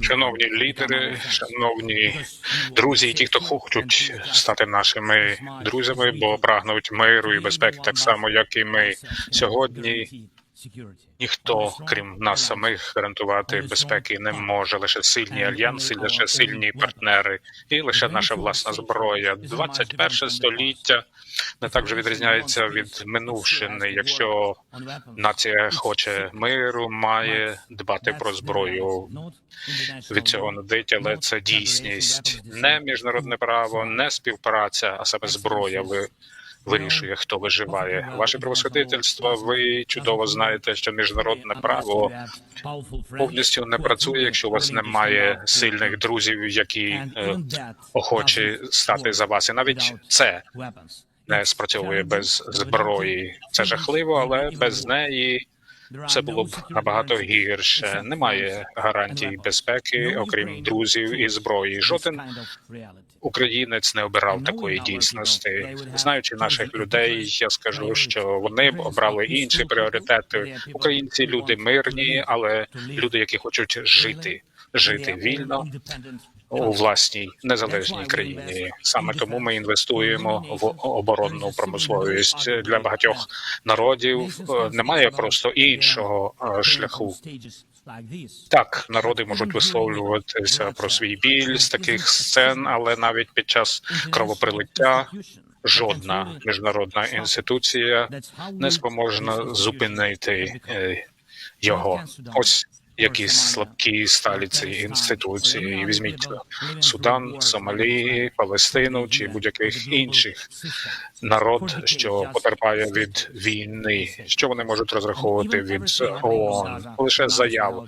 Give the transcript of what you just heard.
Шановні лідери, шановні друзі, і ті, хто хочуть стати нашими друзями, бо прагнуть миру і безпеки, так само як і ми сьогодні. Ніхто, крім нас самих, гарантувати безпеки не може. Лише сильні альянси, лише сильні партнери, і лише наша власна зброя. 21 століття не так вже відрізняється від минувшини. Якщо нація хоче миру, має дбати про зброю. Від цього не дить, але це дійсність, не міжнародне право, не співпраця, а саме зброя. Ви вирішує, хто виживає. Ваше превосходительство, ви чудово знаєте, що міжнародне право повністю не працює, якщо у вас немає сильних друзів, які е, охочі стати за вас. І навіть це не спрацьовує без зброї. Це жахливо, але без неї все було б набагато гірше. Немає гарантій безпеки, окрім друзів і зброї. Жоден українець не обирав такої дійсності. Знаючи наших людей, я скажу, що вони б обрали інші пріоритети. Українці люди мирні, але люди, які хочуть жити, жити вільно у власній незалежній країні. Саме тому ми інвестуємо в оборонну промисловість. для багатьох народів. е, Немає просто іншого е, шляху. Так, народи можуть висловлюватися про свій біль з таких сцен, але навіть під час кровопролиття жодна міжнародна інституція не спроможна зупинити е, його. Ось які слабкі сталі ці інституції. Візьміть Судан, Сомалі, Палестину чи будь-яких інших народ, що потерпає від війни. Що вони можуть розраховувати від ООН? Лише заяву.